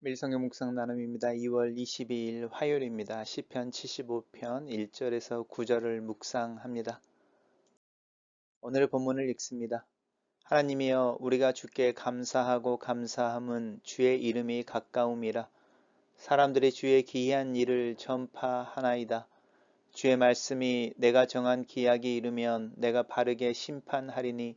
밀성경 묵상 나눔입니다. 2월 22일 화요일입니다. 시편 75편 1절에서 9절을 묵상합니다. 오늘의 본문을 읽습니다. 하나님이여 우리가 주께 감사하고 감사함은 주의 이름이 가까움이라 사람들이 주의 기이한 일을 전파하나이다. 주의 말씀이 내가 정한 기약이 이르면 내가 바르게 심판하리니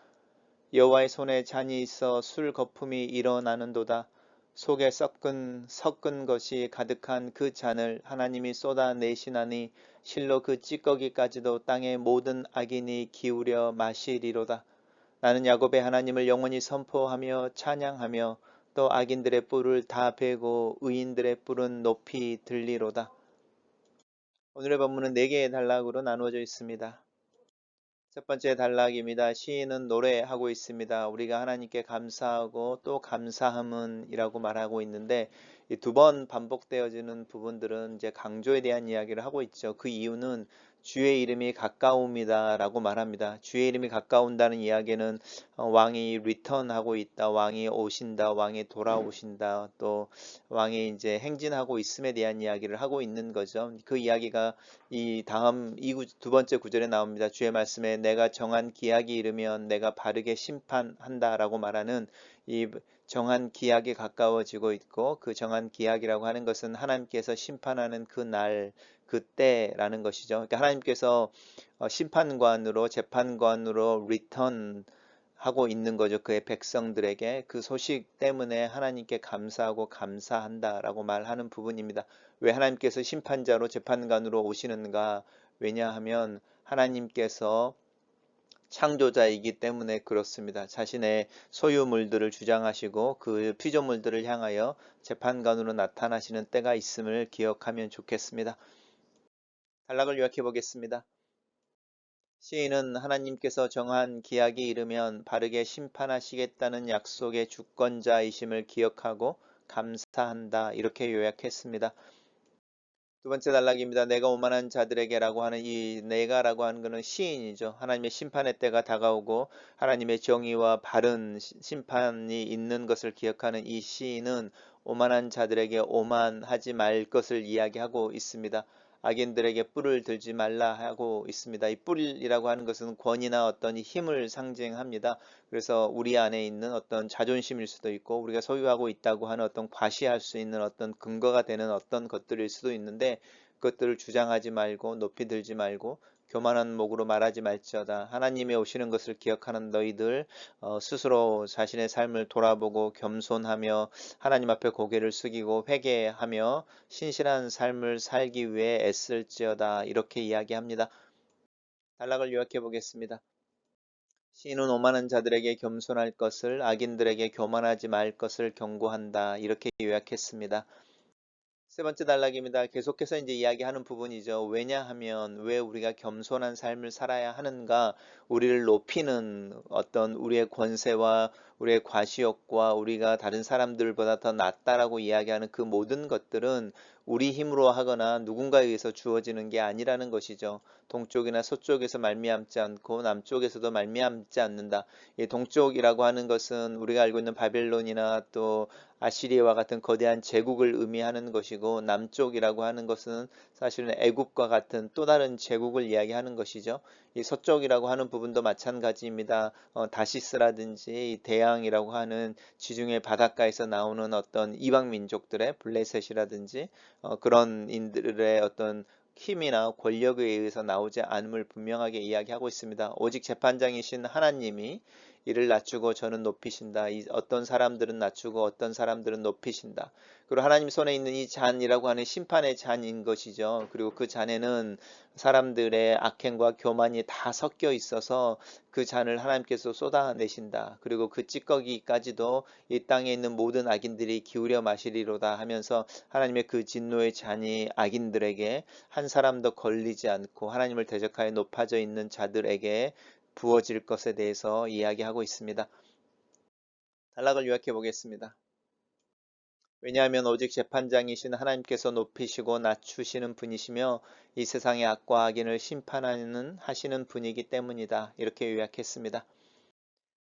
여호와의 손에 잔이 있어 술 거품이 일어나는도다. 속에 섞은 섞은 것이 가득한 그 잔을 하나님이 쏟아내시나니 실로 그 찌꺼기까지도 땅의 모든 악인이 기울여 마시리로다. 나는 야곱의 하나님을 영원히 선포하며 찬양하며 또 악인들의 뿔을 다 베고 의인들의 뿔은 높이 들리로다. 오늘의 본문은 네 개의 단락으로 나누어져 있습니다. 첫 번째 단락입니다. 시인은 노래하고 있습니다. 우리가 하나님께 감사하고 또 감사함은 이라고 말하고 있는데 두 번 반복되어지는 부분들은 이제 강조에 대한 이야기를 하고 있죠. 그 이유는 주의 이름이 가까움이다 라고 말합니다. 주의 이름이 가까운다는 이야기는 어, 왕이 리턴하고 있다, 왕이 오신다, 왕이 돌아오신다, 또 왕이 이제 행진하고 있음에 대한 이야기를 하고 있는 거죠. 그 이야기가 이 다음 이두 번째 구절에 나옵니다. 주의 말씀에 내가 정한 기약이 이르면 내가 바르게 심판한다 라고 말하는 이 정한 기약이 가까워지고 있고 그 정한 기약이라고 하는 것은 하나님께서 심판하는 그 날, 그때라는 것이죠. 그러니까 하나님께서 어, 심판관으로 재판관으로 리턴 하고 있는 거죠. 그의 백성들에게 그 소식 때문에 하나님께 감사하고 감사한다라고 말하는 부분입니다. 왜 하나님께서 심판자로 재판관으로 오시는가? 왜냐하면 하나님께서 창조자이기 때문에 그렇습니다. 자신의 소유물들을 주장하시고 그 피조물들을 향하여 재판관으로 나타나시는 때가 있음을 기억하면 좋겠습니다. 단락을 요약해 보겠습니다. 시인은 하나님께서 정한 기약이 이르면 바르게 심판하시겠다는 약속의 주권자이심을 기억하고 감사한다. 이렇게 요약했습니다. 두 번째 단락입니다. 내가 오만한 자들에게라고 하는 이 내가라고 하는 것은 시인이죠. 하나님의 심판의 때가 다가오고 하나님의 정의와 바른 심판이 있는 것을 기억하는 이 시인은 오만한 자들에게 오만하지 말 것을 이야기하고 있습니다. 악인들에게 뿔을 들지 말라 하고 있습니다. 이 뿔이라고 하는 것은 권위나 어떤 힘을 상징합니다. 그래서 우리 안에 있는 어떤 자존심일 수도 있고 우리가 소유하고 있다고 하는 어떤 과시할 수 있는 어떤 근거가 되는 어떤 것들일 수도 있는데 그것들을 주장하지 말고 높이 들지 말고 교만한 목으로 말하지 말지어다. 하나님의 오시는 것을 기억하는 너희들 어, 스스로 자신의 삶을 돌아보고 겸손하며 하나님 앞에 고개를 숙이고 회개하며 신실한 삶을 살기 위해 애쓸지어다. 이렇게 이야기합니다. 단락을 요약해 보겠습니다. 시인은 오만한 자들에게 겸손할 것을 악인들에게 교만하지 말 것을 경고한다. 이렇게 요약했습니다. 세 번째 단락입니다. 계속해서 이제 이야기하는 부분이죠. 왜냐하면 왜 우리가 겸손한 삶을 살아야 하는가? 우리를 높이는 어떤 우리의 권세와 우리의 과시욕과 우리가 다른 사람들보다 더 낫다라고 이야기하는 그 모든 것들은 우리 힘으로 하거나 누군가에 의해서 주어지는 게 아니라는 것이죠. 동쪽이나 서쪽에서 말미암지 않고 남쪽에서도 말미암지 않는다. 이 동쪽이라고 하는 것은 우리가 알고 있는 바벨론이나 또 아시리아와 같은 거대한 제국을 의미하는 것이고 남쪽이라고 하는 것은 사실은 애국과 같은 또 다른 제국을 이야기하는 것이죠. 이 서쪽이라고 하는 부분도 마찬가지입니다. 어, 다시스라든지 대양이라고 하는 지중해 바닷가에서 나오는 어떤 이방 민족들의 블레셋이라든지 어, 그런 인들의 어떤 힘이나 권력에 의해서 나오지 않음을 분명하게 이야기하고 있습니다. 오직 재판장이신 하나님이 이를 낮추고 저는 높이신다. 이 어떤 사람들은 낮추고 어떤 사람들은 높이신다. 그리고 하나님 손에 있는 이 잔이라고 하는 심판의 잔인 것이죠. 그리고 그 잔에는 사람들의 악행과 교만이 다 섞여 있어서 그 잔을 하나님께서 쏟아내신다. 그리고 그 찌꺼기까지도 이 땅에 있는 모든 악인들이 기울여 마시리로다 하면서 하나님의 그 진노의 잔이 악인들에게 한 사람도 걸리지 않고 하나님을 대적하여 높아져 있는 자들에게 부어질 것에 대해서 이야기하고 있습니다. 단락을 요약해 보겠습니다. 왜냐하면 오직 재판장이신 하나님께서 높이시고 낮추시는 분이시며 이 세상의 악과 악인을 심판하는 하시는 분이기 때문이다. 이렇게 요약했습니다.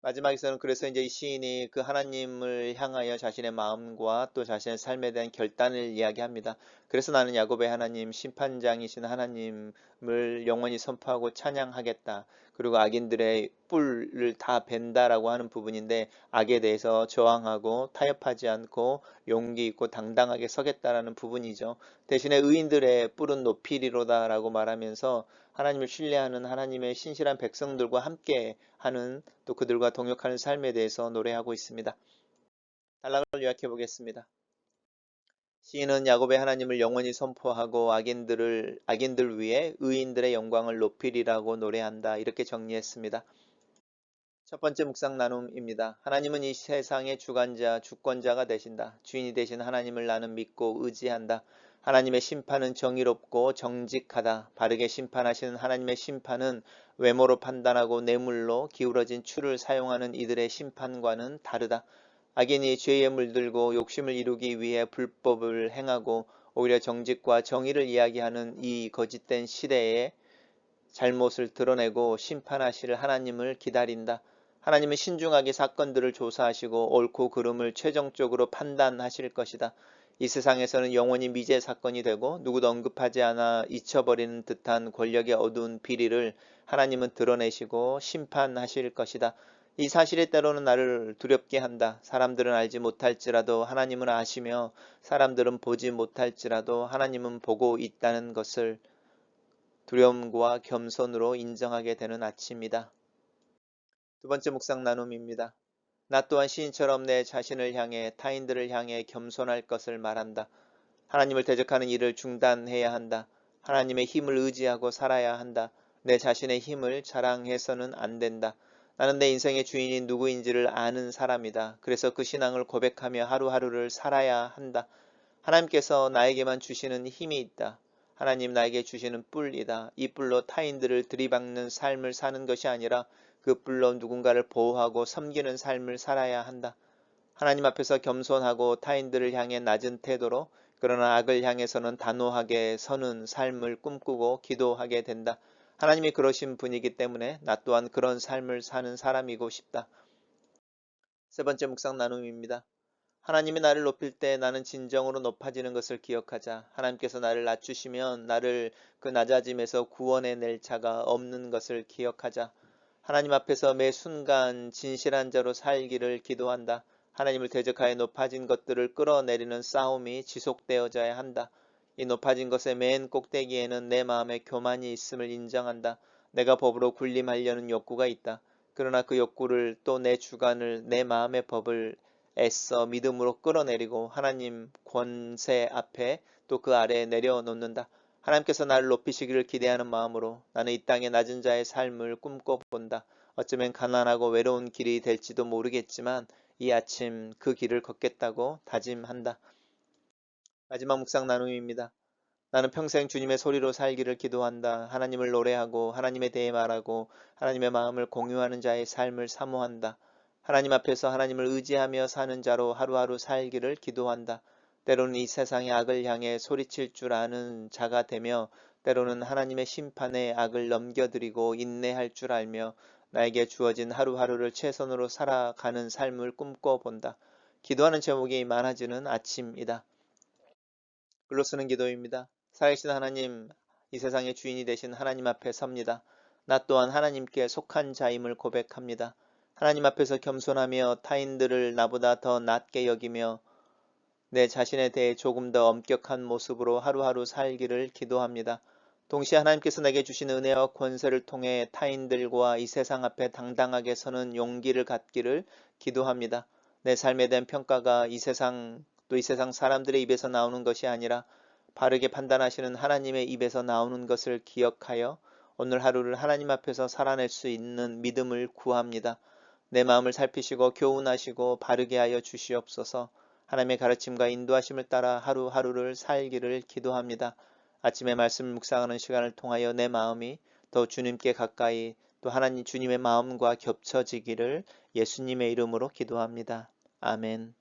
마지막에서는 그래서 이제 이 시인이 그 하나님을 향하여 자신의 마음과 또 자신의 삶에 대한 결단을 이야기합니다. 그래서 나는 야곱의 하나님, 심판장이신 하나님을 영원히 선포하고 찬양하겠다. 그리고 악인들의 뿔을 다 벤다라고 하는 부분인데 악에 대해서 저항하고 타협하지 않고 용기 있고 당당하게 서겠다라는 부분이죠. 대신에 의인들의 뿔은 높이리로다라고 말하면서 하나님을 신뢰하는 하나님의 신실한 백성들과 함께 하는 또 그들과 동역하는 삶에 대해서 노래하고 있습니다. 단락을 요약해 보겠습니다. 시인은 야곱의 하나님을 영원히 선포하고 악인들을 악인들 위해 의인들의 영광을 높이리라고 노래한다. 이렇게 정리했습니다. 첫 번째 묵상 나눔입니다. 하나님은 이 세상의 주관자, 주권자가 되신다. 주인이 되신 하나님을 나는 믿고 의지한다. 하나님의 심판은 정의롭고 정직하다. 바르게 심판하시는 하나님의 심판은 외모로 판단하고 뇌물로 기울어진 추를 사용하는 이들의 심판과는 다르다. 악인이 죄에 물들고 욕심을 이루기 위해 불법을 행하고 오히려 정직과 정의를 이야기하는 이 거짓된 시대에 잘못을 드러내고 심판하실 하나님을 기다린다. 하나님은 신중하게 사건들을 조사하시고 옳고 그름을 최종적으로 판단하실 것이다. 이 세상에서는 영원히 미제 사건이 되고 누구도 언급하지 않아 잊혀버리는 듯한 권력의 어두운 비리를 하나님은 드러내시고 심판하실 것이다. 이 사실이 때로는 나를 두렵게 한다. 사람들은 알지 못할지라도 하나님은 아시며 사람들은 보지 못할지라도 하나님은 보고 있다는 것을 두려움과 겸손으로 인정하게 되는 아침이다. 두 번째 묵상 나눔입니다. 나 또한 시인처럼 내 자신을 향해 타인들을 향해 겸손할 것을 말한다. 하나님을 대적하는 일을 중단해야 한다. 하나님의 힘을 의지하고 살아야 한다. 내 자신의 힘을 자랑해서는 안 된다. 나는 내 인생의 주인이 누구인지를 아는 사람이다. 그래서 그 신앙을 고백하며 하루하루를 살아야 한다. 하나님께서 나에게만 주시는 힘이 있다. 하나님 나에게 주시는 뿔이다. 이 뿔로 타인들을 들이박는 삶을 사는 것이 아니라 그 뿔로 누군가를 보호하고 섬기는 삶을 살아야 한다. 하나님 앞에서 겸손하고 타인들을 향해 낮은 태도로 그러나 악을 향해서는 단호하게 서는 삶을 꿈꾸고 기도하게 된다. 하나님이 그러신 분이기 때문에 나 또한 그런 삶을 사는 사람이고 싶다. 세 번째 묵상 나눔입니다. 하나님이 나를 높일 때 나는 진정으로 높아지는 것을 기억하자. 하나님께서 나를 낮추시면 나를 그 낮아짐에서 구원해낼 자가 없는 것을 기억하자. 하나님 앞에서 매 순간 진실한 자로 살기를 기도한다. 하나님을 대적하여 높아진 것들을 끌어내리는 싸움이 지속되어져야 한다. 이 높아진 것의 맨 꼭대기에는 내 마음에 교만이 있음을 인정한다. 내가 법으로 군림하려는 욕구가 있다. 그러나 그 욕구를 또 내 주관을 내 마음의 법을 애써 믿음으로 끌어내리고 하나님 권세 앞에 또 그 아래에 내려놓는다. 하나님께서 나를 높이시기를 기대하는 마음으로 나는 이 땅의 낮은 자의 삶을 꿈꿔본다. 어쩌면 가난하고 외로운 길이 될지도 모르겠지만 이 아침 그 길을 걷겠다고 다짐한다. 마지막 묵상 나눔입니다. 나는 평생 주님의 소리로 살기를 기도한다. 하나님을 노래하고 하나님에 대해 말하고 하나님의 마음을 공유하는 자의 삶을 사모한다. 하나님 앞에서 하나님을 의지하며 사는 자로 하루하루 살기를 기도한다. 때로는 이 세상의 악을 향해 소리칠 줄 아는 자가 되며 때로는 하나님의 심판에 악을 넘겨드리고 인내할 줄 알며 나에게 주어진 하루하루를 최선으로 살아가는 삶을 꿈꿔본다. 기도하는 제목이 많아지는 아침이다. 글로 쓰는 기도입니다. 살아계신 하나님, 이 세상의 주인이 되신 하나님 앞에 섭니다. 나 또한 하나님께 속한 자임을 고백합니다. 하나님 앞에서 겸손하며 타인들을 나보다 더 낮게 여기며 내 자신에 대해 조금 더 엄격한 모습으로 하루하루 살기를 기도합니다. 동시에 하나님께서 내게 주신 은혜와 권세를 통해 타인들과 이 세상 앞에 당당하게 서는 용기를 갖기를 기도합니다. 내 삶에 대한 평가가 이 세상 또 이 세상 사람들의 입에서 나오는 것이 아니라 바르게 판단하시는 하나님의 입에서 나오는 것을 기억하여 오늘 하루를 하나님 앞에서 살아낼 수 있는 믿음을 구합니다. 내 마음을 살피시고 교훈하시고 바르게 하여 주시옵소서 하나님의 가르침과 인도하심을 따라 하루하루를 살기를 기도합니다. 아침에 말씀을 묵상하는 시간을 통하여 내 마음이 더 주님께 가까이 또 하나님 주님의 마음과 겹쳐지기를 예수님의 이름으로 기도합니다. 아멘.